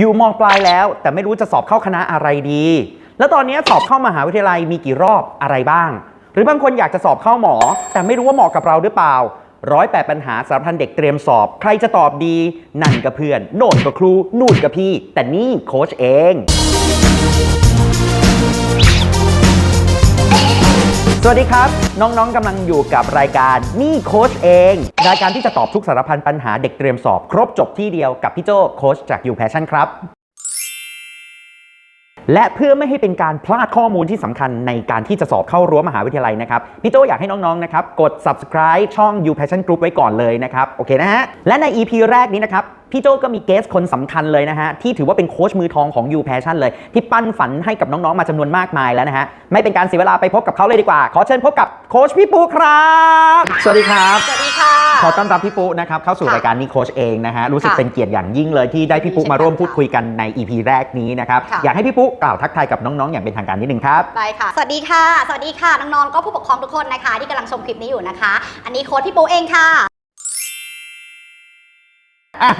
อยู่มปลายแล้วแต่ไม่รู้จะสอบเข้าคณะอะไรดี แล้วตอนนี้สอบเข้ามหาวิทยาลัยมีกี่รอบอะไรบ้าง หรือบางคนอยากจะสอบเข้าหมอ แต่ไม่รู้ว่าเหมาะกับเราหรือเปล่าร้อยแปดปัญหาสำหรับท่านเด็กเตรียมสอบ ใครจะตอบดี นั่นกับเพื่อน โน่นกับครู นู่นกับพี่ แต่นี่โค้ชเอง สวัสดีครับ น้องๆกำลังอยู่กับรายการนี่โค้ชเอง รายการที่จะตอบทุกสารพันปัญหาเด็กเตรียมสอบ ครบจบที่เดียวกับพี่โจโค้ชจากยูแพชชั่นครับ และเพื่อไม่ให้เป็นการพลาดข้อมูลที่สำคัญในการที่จะสอบเข้ารั้วมหาวิทยาลัยนะครับพี่โจอยากให้น้องๆนะครับกด subscribe ช่อง You Passion Group ไว้ก่อนเลยนะครับโอเคนะฮะและใน EP แรกนี้นะครับพี่โจก็มีเกสคนสำคัญเลยนะฮะ ที่ถือว่าเป็นโค้ชมือทองของ You Passion เลย ที่ปั้นฝันให้กับน้อง ๆ มาจำนวนมากมายแล้วนะฮะ ไม่เป็นการเสียเวลาไปพบกับเขาเลยดีกว่า ขอเชิญพบกับโค้ชพี่ปูครับ สวัสดีครับ สวัสดีค่ะ ขอต้อนรับพี่ปุ๊นะครับเข้าสู่ค่ะรายการนี้โค้ชเองนะฮะรู้สึกค่ะเป็นเกียรติอย่างยิ่งเลยที่ได้พี่ปุ๊เช่นมาร่วมกันพูดคุยกันใน EP แรกนี้นะครับค่ะอยากให้พี่ปุ๊กล่าวทักทายกับน้องๆอย่างเป็นทางการนิดนึงครับได้ค่ะ สวัสดีค่ะ สวัสดีค่ะน้องๆก็ผู้ปกครองทุกคนนะคะ ที่กำลังชมคลิปนี้อยู่นะคะ อันนี้โค้ดพี่ปูเองค่ะอะ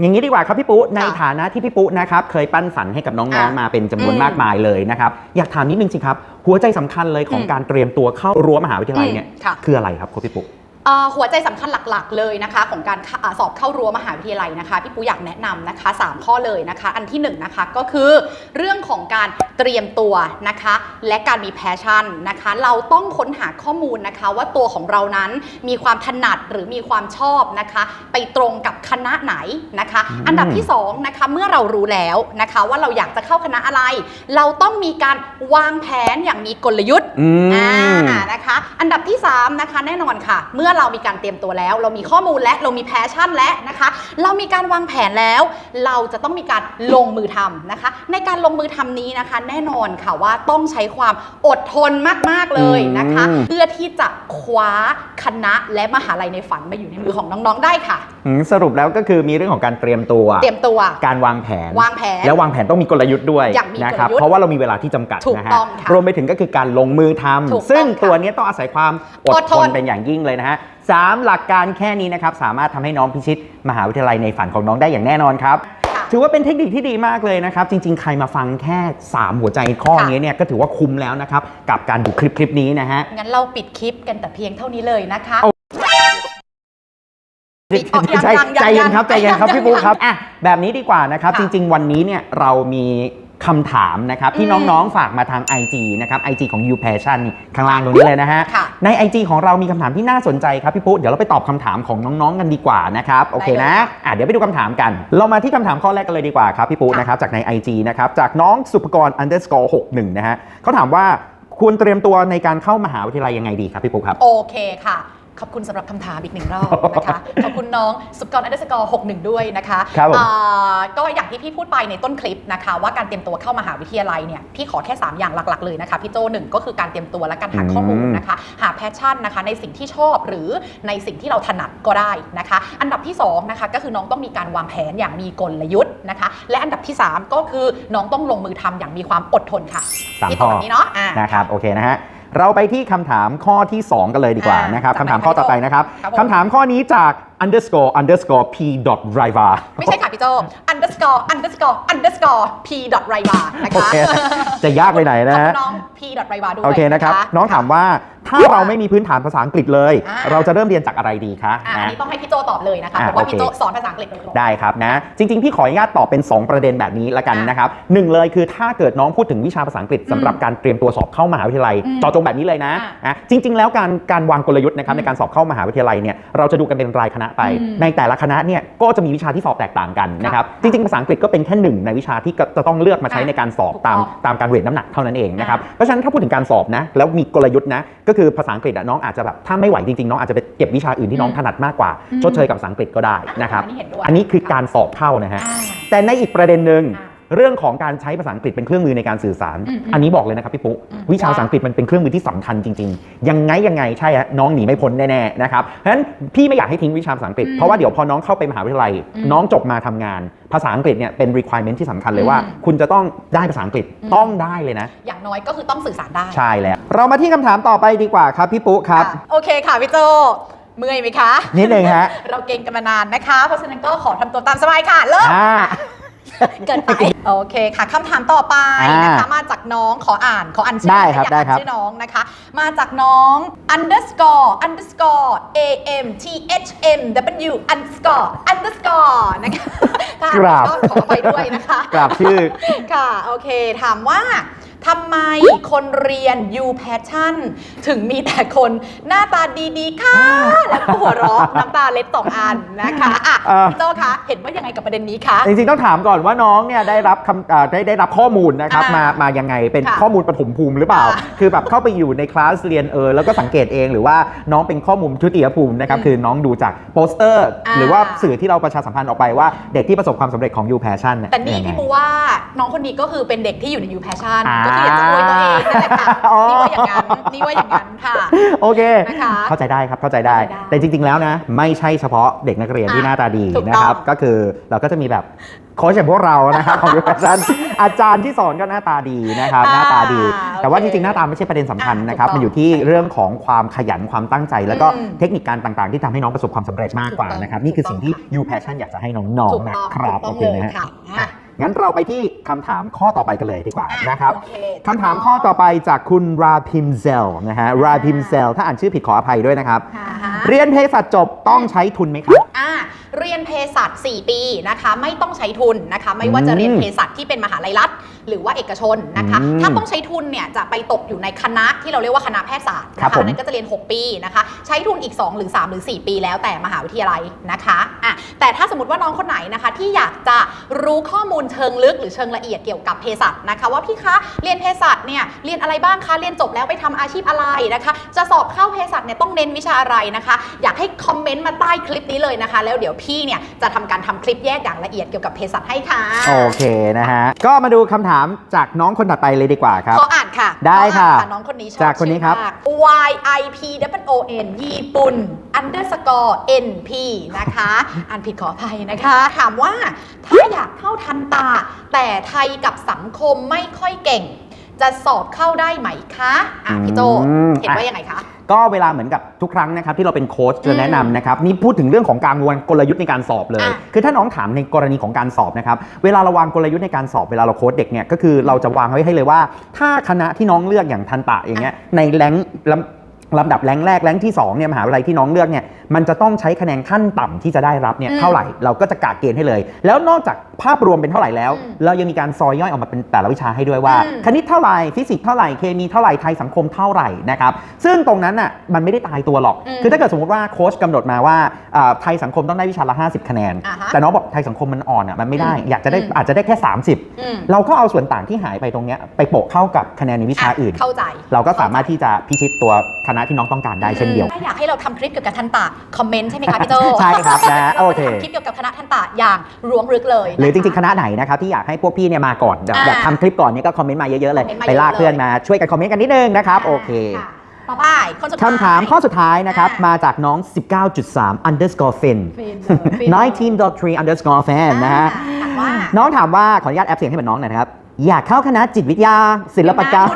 อย่างนี้ดีกว่าครับพี่ปุ๊ในค่ะฐานะที่พี่ปุ๊นะครับเคยปั้นฝันให้กับน้องอะๆมาเป็นจำนวนอืมมากมายเลยนะครับอยากถามนิดนึงสิครับหัวใจสำคัญเลยของอืมการเตรียมตัวเข้ารั้วมหาวิทยาลัยเนี่ยอืมค่ะคืออะไรครับคุณพี่ปุ๊เอ่อ หัวใจสำคัญหลักๆ เลยนะคะ ของการเข้าอ่าสอบเข้ารั้วมหาวิทยาลัยนะคะพี่ปูอยากแนะนำนะคะ 3 ข้อเลยนะคะ อันที่1นะคะก็คือเรื่องของการเตรียมตัวนะคะ และการมีแพชชั่นนะคะ เราต้องค้นหาข้อมูลนะคะ ว่าตัวของเรานั้นมีความถนัดหรือมีความชอบนะคะ ไปตรงกับคณะไหนนะคะอืมอันดับที่2นะคะเมื่อเรารู้แล้วนะคะว่าเราอยากจะเข้าคณะอะไร เราต้องมีการวางแผนอย่างมีกลยุทธ์อืมอ่านะคะ อันดับที่3นะคะแน่นอนค่ะ เมื่อเรามีการเตรียมตัวแล้ว เรามีข้อมูลและเรามีแพชชั่นและนะคะ เรามีการวางแผนแล้ว เราจะต้องมีการลงมือทำนะคะ ในการลงมือทำนี้นะคะ แน่นอนค่ะว่าต้องใช้ความอดทนมากๆเลยนะคะอืมเพื่อที่จะคว้าคณะและมหาลัยในฝันมาอยู่ในมือของน้องๆได้ค่ะอืมสรุปแล้วก็คือมีเรื่องของการเตรียมตัว เตรียมตัว การวางแผน วางแผน แล้ววางแผนต้องมีกลยุทธ์ด้วยอย่างมีนะครับกลยุทธ์เพราะว่าเรามีเวลาที่จำกัดถูกนะฮะต้องค่ะรวมไปถึงก็คือการลงมือทำถูกต้องซึ่งค่ะตัวเนี้ยต้องอาศัยความอดอดททนนเป็นอย่างยิ่งเลยนะฮะสามหลักการแค่นี้นะครับ สามารถทำให้น้องพิชิต มหาวิทยาลัยในฝันของน้องได้อย่างแน่นอนครับค่ะถือว่าเป็นเทคนิคที่ดีมากเลยนะครับ จริง ๆ ใครมาฟังแค่ 3 หัวใจข้อค่ะนี้เนี่ยก็ถือว่าคุ้มแล้วนะครับ กับการดูคลิปคลิปนี้นะฮะ งั้นเราปิดคลิปกันแต่เพียงเท่านี้เลยนะคะเอาปิดออกยังใจยังยังใจเย็นครับใจเย็นครับยังพี่ปุ๊ยังครับอะแบบนี้ดีกว่านะครับค่ะจริง ๆ วันนี้เนี่ยเรามี คำถามนะครับที่อืมน้องๆฝากมาทาง IG นะครับ IG ของ You Passion นี่ข้างล่างตรงนี้เลยนะฮะ ค่ะใน IG ของเรามีคำถามที่น่าสนใจครับพี่ปุ๊เดี๋ยวเราไปตอบคำถามของน้องๆกันดีกว่านะครับโอเคนะอะเดี๋ยวไปดูคำถามกัน เรามาที่คำถามข้อแรกกันเลยดีกว่าครับพี่ปุ๊ค่ะ นะครับจากใน IG นะครับจากน้องสุภกร underscore 61นะฮะเขาถามว่าควรเตรียมตัวในการเข้ามหาวิทยาลัยยังไงดีครับพี่ปุ๊ครับ โอเคค่ะ ขอบคุณสำหรับคำถามอีกหนึ่งรอบนะคะ ขอบคุณน้องสุกรอันเดอร์สกอร์หกหนึ่งด้วยนะคะครับผมอ่าก็อย่างที่พี่พูดไปในต้นคลิปนะคะ ว่าการเตรียมตัวเข้ามหาวิทยาลัยเนี่ยพี่ขอแค่ 3 อย่างหลัก ๆ เลยนะคะพี่โจหนึ่งก็คือการเตรียมตัวและการหาข้อมูลนะคะ หาแพชชั่นนะคะในสิ่งที่ชอบหรือในสิ่งที่เราถนัดก็ได้นะคะ อันดับที่2นะคะก็คือน้องต้องมีการวางแผนอย่างมีกลยุทธ์นะคะ และอันดับที่ 3 ก็คือน้องต้องลงมือทำอย่างมีความอดทนค่ะสามพี่ข้ตออบแบบนี้เนาะอ่า นะครับโอเคนะฮะ เราไปที่คำถามข้อที่ 2 กันเลยดีกว่าอ่านนะครับจากคำถามข้อต่อไปนะครับครับผม คำถามข้อนี้จาก underscore underscore p dot driver ไม่ใช่ค่ะพี่โจ underscore underscore underscore p dot r i v a นะโอคะเคจะยากไปไหนนะขอบฮะคุณน้อง p dot r i v a ด้วย โอเคนะครับ น้องถามว่าถ้าเราไม่มีพื้นฐานภาษาอังกฤษเลยอ่าเราจะเริ่มเรียนจากอะไรดีคะอะอันนะนี้ต้องให้พี่โจตอบเลยนะคะอ่าเพราะว่าโอเคพี่โจสอนภาษาอังกฤษโดยตรงได้ครับนะ จริง ๆ พี่ขออนุญาตตอบเป็น 2 ประเด็นแบบนี้ละกันอะนะครับหนึ่งเลยคือถ้าเกิดน้องพูดถึงวิชาภาษาอังกฤษสำหรับการเตรียมตัวสอบเข้ามหาวิทยาลัยอืมเจอจงแบบนี้เลยนะอะอะจริง ๆ แล้วการการวางกลยุทธ์นะครับอืมในการสอบเข้ามหาวิทยาลัยเนี่ยเราจะดูกันเป็นรายคณะไปอืมในแต่ละคณะเนี่ยก็จะมีวิชาที่สอบแตกต่างกันนะครับค่ะจริงๆภาษาอังกฤษก็เป็นแค่หนึ่งในวิชาที่จะต้องเลือกมาใช้อะในการสอบถูกตามต้องตามการเวทน้ำหนักเท่านั้นเองนะครับอะเพราะฉะนั้นถ้าพูดถึงการสอบนะแล้วมีกลยุทธ์นะก็คือภาษาอังกฤษอะน้องอาจจะแบบถ้าไม่ไหวจริงๆน้องอาจจะไปเก็บวิชาอื่นที่น้องอืมถนัดมากกว่าอืมชดเชยกับภาษาอังกฤษก็ได้นะครับอันนี้เห็นด้วยอันนี้คือการสอบเข้านะฮะอ่าแต่ในอีกประเด็นหนึ่งอ่า เรื่องของการใช้ภาษาอังกฤษเป็นเครื่องมือในการสื่อสาร อืมอืมอันนี้บอกเลยนะครับพี่ปุ๊อืมวิชาภาษาอังกฤษมันเป็นเครื่องมือที่สำคัญจริงๆ ยังไงยังไงใช่ฮะน้องหนีไม่พ้นแน่ๆนะครับเพราะฉะนั้นพี่ไม่อยากให้ทิ้งวิชาภาษาอังกฤษอืมเพราะว่าเดี๋ยวพอน้องเข้าไปมหาวิทยาลัย อืมน้องจบมาทำงาน ภาษาอังกฤษเนี่ยเป็น requirement ที่สำคัญเลยว่า อืมคุณจะต้องได้ภาษาอังกฤษอืม ต้องได้เลยนะ อย่างน้อยก็คือต้องสื่อสารได้ ใช่แล้ว เรามาที่คำถามต่อไปดีกว่าครับพี่ปุ๊ครับค่ะโอเคค่ะพี่โจ เมื่อยไหมคะ นิดนึงฮะ เราเก่งกันมานานนะคะ เพราะฉะนั้นก็ขอทำตัวตามสบายค่ะ เริ่ม อ่า เกินไปโอเคค่ะคำถามต่อไปนะคะอ่ามมาจากน้องขออ่านขออ่านชื่ได้อครับอยากได้อ่านครับชื่อน้องนะคะ มาจากน้อง underscore underscore a m t h m w underscore underscore นะคะถ้าอ่านกราบก็ขอไปด้วยนะคะกราบชื่อค่ะโอเค ถามว่า ทำไมคนเรียน U Passion ถึงมีแต่คนหน้าตาดีๆ ค่ะ แล้วก็หัวเราะน้ำตาเล็ดสองอันนะคะอะเอ่อพี่โจคะเห็นว่ายังไงกับประเด็นนี้คะ จริงๆ ต้องถามก่อนว่าน้องเนี่ยได้รับคำอ่าได้ได้รับข้อมูลนะครับอ่ามมามายังไงเป็นค่ะข้อมูลปฐมภูมิหรือเปล่า อ่าคือแบบเข้าไปอยู่ในคลาสเรียนเออแล้วก็สังเกตเองหรือว่าน้องเป็นข้อมูลทุติยภูมินะครับอืมคือน้องดูจากโปสเตอร์ อ่า หรือว่าสื่อที่เราประชาสัมพันธ์ออกไปว่าเด็กที่ประสบความสำเร็จของ U Passion เนี่ยแต่นี่ยังไง พี่ปูว่าน้องคนนี้ก็คือเป็นเด็กที่อยู่ใน U Passion อ่าก็คืออยากจะอวยตัวเองนั่นแหละค่ะอ๋อนี่ว่าอย่างนั้นนี่ว่าอย่างนั้นค่ะ โอเค นะคะเข้าใจได้ครับเข้าใจได้ เข้าใจได้แต่จริง ๆ แล้วนะ ไม่ใช่เฉพาะเด็กนักเรียนที่อะหน้าตาดีถูกต้อง นะครับ ก็คือเราก็จะมีแบบโค้ชอย่างพวกเรานะครับของยูแฟชั่นอาจารย์ที่สอนก็หน้าตาดีนะครับ หน้าตาดี อ่าแต่ว่าโอจเค ริงๆ หน้าตาไม่ใช่ประเด็นสำคัญอะนะครับถูกต้องมันอยู่ที่เรื่องของความขยันความตั้งใจ แล้วก็อืมเทคนิคการต่างๆ ที่ทำให้น้องประสบความสำเร็จมากกว่าถูกต้องนะครับ นี่คือสิ่งที่ถูกต้องยูแพชชั่นอยากจะให้น้องถูกๆนะต้องครับถูกต้โอองเคเลยนะฮะ ค่ะอะ งั้นเราไปที่คำถามข้อต่อไปกันเลยดีกว่านะครับโอเค คำถามข้อต่อไปจากคุณราพิมเซลนะฮะราพิมเซลถ้าอ่านชื่อผิดขออภัยด้วยนะครับ ค่ะเรียนเภสัชจบต้องใช้ทุนไหมครับ อ่าเรียนเภสัช4ปีนะคะ ไม่ต้องใช้ทุนนะคะ ไม่ว่าจะเรียนเภสัชที่เป็นมหาลัยรัฐ หรือว่าเอกชนนะคะ อืมถ้าต้องใช้ทุนเนี่ยจะไปตกอยู่ในคณะที่เราเรียกว่าคณะแพทยศาสตร์ครันะบผคะม นั่นก็จะเรียน 6 ปีนะคะ ใช้ทุนอีก 2 หรือ 3 หรือ 4 ปีแล้วแต่มหาวิทยาลัยนะคะอะแต่ถ้าสมมติว่าน้องคนไหนนะคะ ที่อยากจะรู้ข้อมูลเชิงลึกหรือเชิงละเอียดเกี่ยวกับเภสัชนะคะ ว่าพี่คะเรียนเภสัชเนี่ยเรียนอะไรบ้างคะเรียนจบแล้วไปทำอาชีพอะไรนะคะ จะสอบเข้าเภสัชเนี่ยต้องเน้นวิชาอะไรนะคะ อยากให้คอมเมนต์มาใต้คลิปนี้เลยนะคะ แล้วเดี๋ยวพี่เนี่ยจะทำการทำคลิปแยกอย่างละเอียดเกี่ยวกับเภสัชให้ค่ะ โอเคนะฮะ ก็มาดูคำถามจากน้องคนถัดไปเลยดีกว่าครับ ขออ่านค่ะได้ค่ะขออ่านน้องคนนี้ชอบจากคนนี้ครับ ชื่อมาก Y I P W O N ญี่ปุ่น underscore N P นะคะ อ่านผิดขออภัยนะคะ ถามว่าถ้าอยากเข้าทันตา แต่ไทยกับสังคมไม่ค่อยเก่ง จะสอบเข้าได้ไหมคะ อะพี่โจ อืม เห็นว่ายังไงคะ ก็เวลาเหมือนกับทุกครั้งนะครับที่เราเป็นโค้ชจะอืมแนะนำนะครับนี่พูดถึงเรื่องของการวางกลยุทธ์ในการสอบเลย อะ คือถ้าน้องถามในกรณีของการสอบนะครับเวลาเราวางกลยุทธ์ในการสอบเวลาเราโค้ชเด็กเนี่ยก็คือเราจะวางไว้ให้เลยว่า ถ้าคณะที่น้องเลือกอย่างทันตะอย่างเงี้ยในแรงค์ลำลำดับแรงค์แรกแรงค์ที่สองเนี่ยมหาวิทยาลัยที่น้องเลือกเนี่ยมันจะต้องใช้คะแนนขั้นต่ำที่จะได้รับเนี่ยอืมเท่าไหร่เราก็จะกะเกณฑ์ให้เลย แล้วนอกจาก ภาพรวมเป็นเท่าไหร่แล้วอืมเรายังมีการซอยย่อยออกมาเป็นแต่ละวิชาให้ด้วยว่าอืมคณิตเท่าไหร่ฟิสิกส์เท่าไหร่เคมีเท่าไหร่ไทยสังคมเท่าไหร่นะครับซึ่งตรงนั้นน่ะมันไม่ได้ตายตัวหรอกอืมคือถ้าเกิดสมมติว่าโค้ชกำหนดมาว่าอ่าไทยสังคมต้องได้วิชาละ 50 คะแนนอ่าฮะแต่น้องบอกไทยสังคมมันอ่อนอะมันไม่ได้อืมอยากจะได้อืมอาจจะได้แค่อืม30 เราก็เอาส่วนต่างที่หายไปตรงเนี้ยไปโปะเข้ากับคะแนนในวิชาอื่นเข้าใจเราก็สามารถที่จะพิชิตตัวคณะที่น้องต้องการได้เช่นเดียวถ้าอยากให้เราทำคลิปเกี่ยวกับทันตะคอมเมนต์ใช่ไหมคะพี่โจใช่ครับนะโอเคราจะทำคลิปเกี่ยวกับคณะทันตะอย่างล้วงลึกเลยหรือจริงๆๆคณะไหนนะครับที่อยากให้พวกพี่เนี่ยมาก่อนแบบอ่าอยากทำคลิปก่อนเนี่ยก็คอมเมนต์มาเยอะๆเลย คอมเมนต์มาไปลากเยอะๆเพื่อนมาช่วยกันคอมเมนต์กันนิดนึงนะครับโอเคะต่อไปคนสุดท้าย คำถามข้อสุดท้ายนะครับ อ่าม มาจากน้อง 19.3 underscore fin ฟินเลยฟินเลย19.3 underscore fan นะฮะถามว่า น้องถามว่าขออนุญาตแอปเสียงให้เหมือนน้องหน่อยนะครับ อยากเข้าคณะจิตวิทยา ศิลปกรรม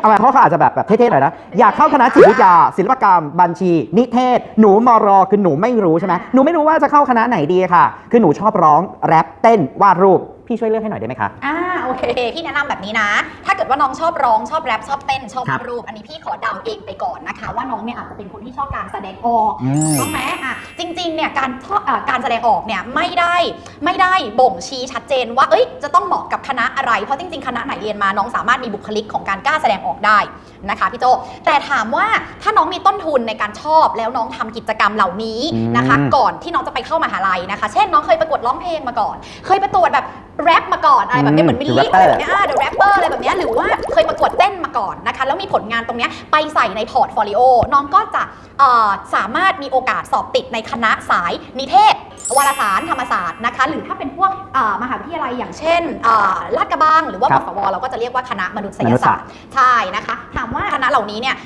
เอาไปเพราะเขาอาจจะแบบแบบเท่ๆหน่อยนะ อยากเข้าคณะจิตวิทยา ศิลปกรรม บัญชี นิเทศ หนูมรอคือหนูไม่รู้ใช่ไหมหนูไม่รู้ว่าจะเข้าคณะไหนดีค่ะ คือหนูชอบร้องแรปเต้นวาดรูป พี่ช่วยเลือกให้หน่อยได้ไหมคะ อ่าโอเค พี่แนะนำแบบนี้นะ ถ้าเกิดว่าน้องชอบร้องชอบแรปชอบเต้นชอบครับวาดรูป อันนี้พี่ขอเดาเองไปก่อนนะคะ ว่าน้องเนี่ยอาจจะเป็นคนที่ชอบการแสดงออกอืม ถูกไหมอะจริงๆเนี่ยการชอบอะการแสดงออกเนี่ยไม่ได้ไม่ได้บ่งชี้ชัดเจนว่าเอ้ยจะต้องเหมาะกับคณะอะไร เพราะจริงๆ คณะไหนเรียนมาน้องสามารถมีบุคลิกของการกล้าแสดงออกได้นะคะพี่โจแต่ถามว่าถ้าน้องมีต้นทุนในการชอบแล้วน้องทำกิจกรรมเหล่านี้นะคะ อืม ก่อนที่น้องจะไปเข้ามหาลัยนะคะ เช่นน้องเคยประกวดร้องเพลงมาก่อน เคยประกวดแบบแรปมาก่อนอะไรแบบนี้อืมเหมือนมิลลี่ The อะไร Rapper แบบเนี้ยเดอะแรปเปอร์อะไรแบบเนี้ยหรือว่าเคยประกวดเต้นมาก่อนนะคะแล้วมีผลงานตรงเนี้ยไปใส่ในพอร์ตโฟลิโอน้องก็จะเอ่อสามารถมีโอกาสสอบติดในคณะสายนิเทศวารสารธรรมศาสตร์นะคะหรือถ้าเป็นพวกเอ่อมหาวิทยาลัยอย่างเช่นเอ่อลาดกระบังหรือว่าครัมบศวเราก็จะเรียกว่าคณะมนุษมยนุษยศาศาสสตตร์ร์ใช่นะคะถามว่าคณะเหล่านี้เนี่ย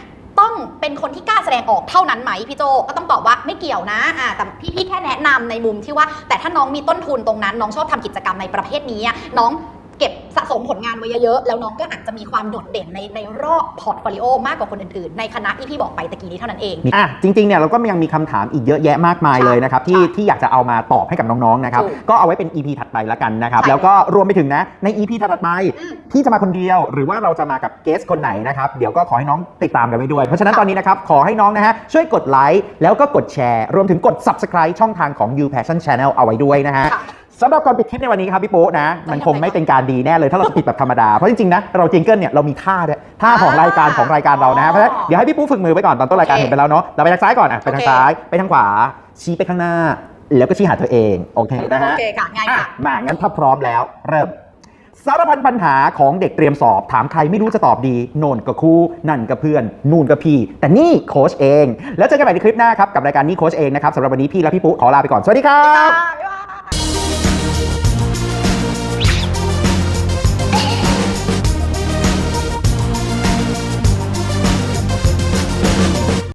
ต้องเป็นคนที่กล้าแสดงออกเท่านั้นไหมพี่โจก็ต้องตอบว่าไม่เกี่ยวนะอ่าแต่พี่พี่แค่แนะนำในมุมที่ว่า แต่ถ้าน้องมีต้นทุนตรงนั้น น้องชอบทำกิจกรรมในประเภทนี้น้อง เก็บสะสมผลงานไว้เยอะๆ แล้วน้องก็อาจจะมีความโดดเด่นในในรอบพอร์ตโฟลิโอมากกว่าคนอื่นๆ ในคณะที่พี่บอกไปตะกี้นี้เท่านั้นเอง อะจริงๆเนี่ยเราก็ยังมีคำถามอีกเยอะแยะมากมายใช่เลยนะครับที่ใช่ที่อยากจะเอามาตอบให้กับน้องๆนะครับถูกก็เอาไว้เป็น EP ถัดไปละกันนะครับใช่แล้วก็รวมไปถึงนะใน EP ถัดไปอืมที่จะมาคนเดียว หรือว่าเราจะมากับเกสคนไหนนะครับเดี๋ยวก็ขอให้น้องติดตามกันไปด้วย เพราะฉะนั้นค่ะ ตอนนี้นะครับขอให้น้องนะฮะช่วยกดไลค์แล้วก็กดแชร์ รวมถึงกด subscribe ช่องทางของ You Passion Channel เอาไว้ด้วยนะฮะ ค่ะ สำหรับก่อนปิดคลิปในวันนี้ครับพี่โป๊ะนะ มันคงไม่เป็นการดีแน่เลยถ้าเราจะปิดแบบธรรมดา เพราะจริงๆนะเราจิงเกิลเนี่ยเรามีท่าด้วยท่าของรายการของรายการเรานะฮะเพราะฉะนั้นเดี๋ยวให้พี่ปุ๊ฝึกมือไว้ก่อนตอนต้นรายการโอเคเห็นไปแล้วเนาะเราไปทางซ้ายก่อนอะไปทางโอเคซ้ายไปทางขวา ชี้ไปข้างหน้า แล้วก็ชี้หาตัวเองโอเคนะโอฮะเคค่ะง่ายอะค่ะมางั้นถ้าพร้อมแล้ว เริ่มสารพันปัญหาของเด็กเตรียมสอบ ถามใครไม่รู้จะตอบดีโน่นกับครูนั่นกับเพื่อน นู่นกับพี่ แต่นี่โค้ชเอง แล้วเจอกันใหม่ในคลิปหน้าครับกับรายการนี่โค้ชเองนะครับสำหรับวันนี้พี่และพี่ปุ๊ขอลาไปก่อนสวัสดีครัค่ะบบ๊าย